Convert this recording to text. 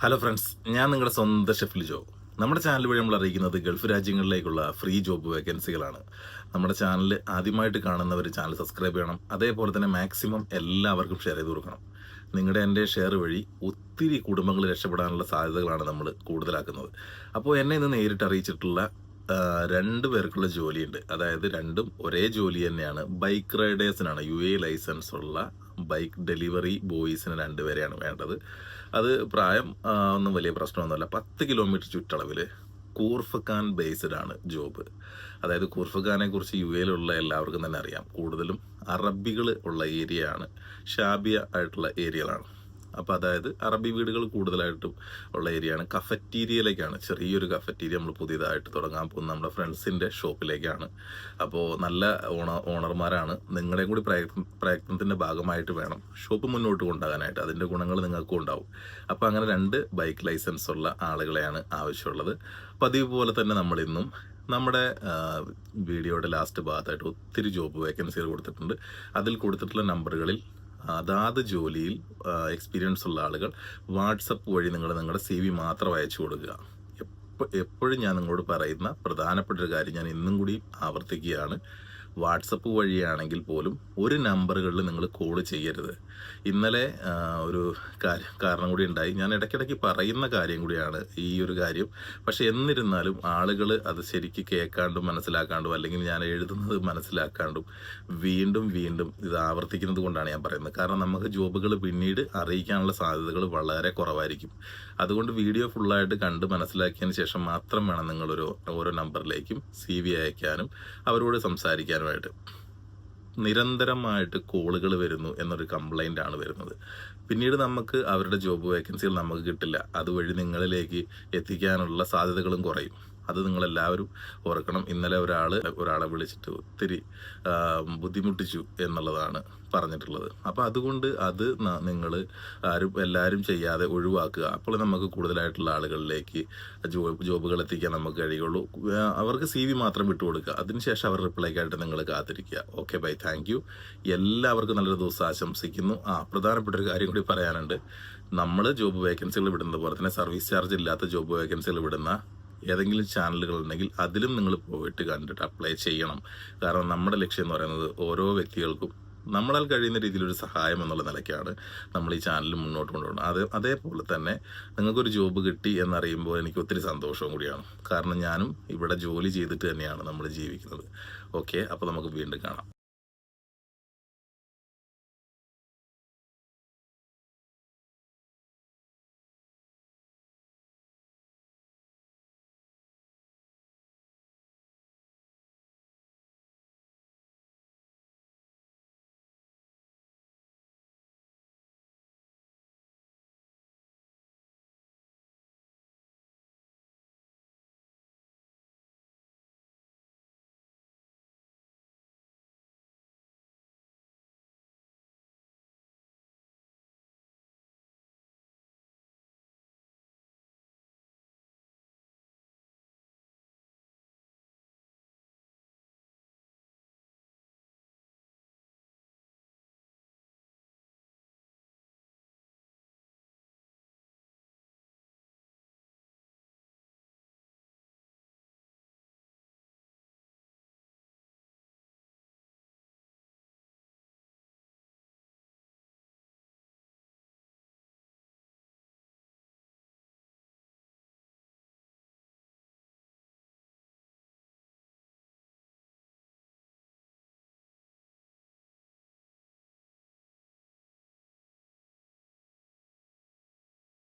Hello friends ഞാൻ നിങ്ങളുടെ സ്വന്തം ഷെഫ് ലിജോ. നമ്മുടെ ചാനൽ വഴി നമ്മൾ അറിയിക്കുന്നത് ഗൾഫ് രാജ്യങ്ങളിലേക്കുള്ള ഫ്രീ ജോബ് വേക്കൻസികളാണ് നമ്മുടെ ചാനൽ ആദ്യമായിട്ട് കാണുന്നവർ ചാനൽ സബ്സ്ക്രൈബ് ചെയ്യണം. അതേപോലെ തന്നെ മാക്സിമം എല്ലാവർക്കും ഷെയർ ചെയ്ത് കൊടുക്കണം. നിങ്ങളുടെ എന്റെ ഷെയർ വഴി ഒത്തിരി കുടുംബങ്ങൾ രക്ഷപ്പെടാനുള്ള സാധ്യതകളാണ് നമ്മൾ കൂടുതലാക്കുന്നത്. അപ്പോൾ എന്നെ ഇന്ന് നേരിട്ട് അറിയിച്ചിട്ടുള്ള രണ്ട് പേർക്കുള്ള ജോലിയുണ്ട്. അതായത് രണ്ടും ഒരേ ജോലി തന്നെയാണ്. ബൈക്ക് റൈഡേഴ്സിനാണ് യു എ ലൈസൻസ് ഉള്ള ബൈക്ക് ഡെലിവറി ബോയ്സിന് രണ്ടുപേരെയാണ് വേണ്ടത്. അത് പ്രായം ഒന്നും വലിയ പ്രശ്നമൊന്നുമല്ല. പത്ത് കിലോമീറ്റർ ചുറ്റളവിൽ കൂർഫഖാൻ ബേസ്ഡ് ആണ് ജോബ്. അതായത് കൂർഫഖാനെ കുറിച്ച് യു എയിലുള്ള എല്ലാവർക്കും തന്നെ അറിയാം. കൂടുതലും അറബികൾ ഉള്ള ഏരിയ ആണ് ഷാബിയ ആയിട്ടുള്ള ഏരിയകളാണ്. അപ്പോൾ അതായത് അറബി വീടുകൾ കൂടുതലായിട്ടും ഉള്ള ഏരിയയാണ്. കഫറ്റീരിയയിലേക്കാണ്. ചെറിയൊരു കഫറ്റീരിയ നമ്മൾ പുതിയതായിട്ട് തുടങ്ങാൻ പോകുന്നത് നമ്മുടെ ഫ്രണ്ട്സിന്റെ ഷോപ്പിലേക്കാണ്. അപ്പോൾ നല്ല ഓണ ഓണർമാരാണ്. നിങ്ങളെയും കൂടി പ്രയത്ന പ്രയത്നത്തിന്റെ ഭാഗമായിട്ട് വേണം ഷോപ്പ് മുന്നോട്ട് കൊണ്ടുപോകാനായിട്ട്. അതിന്റെ ഗുണങ്ങൾ നിങ്ങൾക്കും ഉണ്ടാവും. അപ്പോൾ അങ്ങനെ രണ്ട് ബൈക്ക് ലൈസൻസ് ഉള്ള ആളുകളെയാണ് ആവശ്യമുള്ളത്. പതിവ് പോലെ തന്നെ നമ്മൾ ഇന്നും നമ്മുടെ വീഡിയോയുടെ ലാസ്റ്റ് ഭാഗത്തായിട്ട് ഒത്തിരി ജോബ് വേക്കൻസികൾ കൊടുത്തിട്ടുണ്ട്. അതിൽ കൊടുത്തിട്ടുള്ള നമ്പറുകളിൽ അതാത് ജോലിയിൽ എക്സ്പീരിയൻസ് ഉള്ള ആളുകൾ വാട്സപ്പ് വഴി നിങ്ങൾ നിങ്ങളുടെ സി വി മാത്രം അയച്ചു കൊടുക്കുക. എപ്പോഴും ഞാൻ നിങ്ങളോട് പറയുന്ന പ്രധാനപ്പെട്ട ഒരു കാര്യം ഞാൻ ഇന്നും കൂടി ആവർത്തിക്കുകയാണ്. വാട്സപ്പ് വഴിയാണെങ്കിൽ പോലും ഒരു നമ്പറുകളിൽ നിങ്ങൾ കോൾ ചെയ്യരുത്. ഇന്നലെ ഒരു കാരണം കൂടി ഉണ്ടായി. ഞാൻ ഇടയ്ക്കിടയ്ക്ക് പറയുന്ന കാര്യം കൂടിയാണ് ഈ ഒരു കാര്യം. പക്ഷെ എന്നിരുന്നാലും ആളുകൾ അത് ശരിക്ക് കേൾക്കാണ്ടും മനസ്സിലാക്കാണ്ടും അല്ലെങ്കിൽ ഞാൻ എഴുതുന്നത് മനസ്സിലാക്കാണ്ടും വീണ്ടും വീണ്ടും ഇത് ആവർത്തിക്കുന്നത് കൊണ്ടാണ് ഞാൻ പറയുന്നത്. കാരണം നമുക്ക് ജോബുകൾ പിന്നീട് അറിയിക്കാനുള്ള സാധ്യതകൾ വളരെ കുറവായിരിക്കും. അതുകൊണ്ട് വീഡിയോ ഫുള്ളായിട്ട് കണ്ട് മനസ്സിലാക്കിയതിന് ശേഷം മാത്രം വേണം നിങ്ങളൊരു ഓരോ നമ്പറിലേക്കും സി വി അയക്കാനും അവരോട് സംസാരിക്കാനുമായിട്ട് നിരന്തരമായിട്ട് കോളുകൾ വരുന്നു എന്നൊരു കംപ്ലൈന്റ് ആണ് വരുന്നത്. പിന്നീട് നമുക്ക് അവരുടെ ജോബ് വേക്കൻസികൾ നമുക്ക് കിട്ടില്ല. അതുവഴി നിങ്ങളിലേക്ക് എത്തിക്കാനുള്ള സാധ്യതകളും കുറയും. അത് നിങ്ങളെല്ലാവരും ഓർക്കണം. ഇന്നലെ ഒരാൾ ഒരാളെ വിളിച്ചിട്ട് ഒത്തിരി ബുദ്ധിമുട്ടിച്ചു എന്നുള്ളതാണ് പറഞ്ഞിട്ടുള്ളത്. അപ്പോൾ അതുകൊണ്ട് അത് നിങ്ങൾ ആരും എല്ലാവരും ചെയ്യാതെ ഒഴിവാക്കുക. അപ്പോൾ നമുക്ക് കൂടുതലായിട്ടുള്ള ആളുകളിലേക്ക് ജോബ് ജോബുകൾ എത്തിക്കാൻ നമുക്ക് കഴിയുള്ളൂ. അവർക്ക് സി വി മാത്രം വിട്ടുകൊടുക്കുക അതിനുശേഷം അവർ റിപ്ലൈക്കായിട്ട് നിങ്ങൾ കാത്തിരിക്കുക. Okay bye. Thank you. എല്ലാവർക്കും നല്ലൊരു ദിവസം ആശംസിക്കുന്നു. ആ പ്രധാനപ്പെട്ട ഒരു കാര്യം കൂടി പറയാനുണ്ട്. നമ്മൾ ജോബ് വേക്കൻസികൾ വിടുന്നത് പോലെ തന്നെ സർവീസ് ചാർജ് ഇല്ലാത്ത ജോബ് വേക്കൻസികൾ വിടുന്ന ഏതെങ്കിലും ചാനലുകൾ ഉണ്ടെങ്കിൽ അതിലും നിങ്ങൾ പോയിട്ട് കണ്ടിട്ട് അപ്ലൈ ചെയ്യണം. കാരണം നമ്മുടെ ലക്ഷ്യം എന്ന് പറയുന്നത് ഓരോ വ്യക്തികൾക്കും നമ്മളാൽ കഴിയുന്ന രീതിയിലൊരു സഹായം എന്നുള്ള നിലയ്ക്കാണ് നമ്മൾ ഈ ചാനൽ മുന്നോട്ട് കൊണ്ടുപോകുന്നത്. അത് അതേപോലെ തന്നെ നിങ്ങൾക്കൊരു ജോബ് കിട്ടി എന്നറിയുമ്പോൾ എനിക്ക് ഒത്തിരി സന്തോഷവും കൂടിയാണ്. കാരണം ഞാനും ഇവിടെ ജോലി ചെയ്തിട്ട് തന്നെയാണ് നമ്മൾ ജീവിക്കുന്നത്. ഓക്കെ അപ്പോൾ നമുക്ക് വീണ്ടും കാണാം.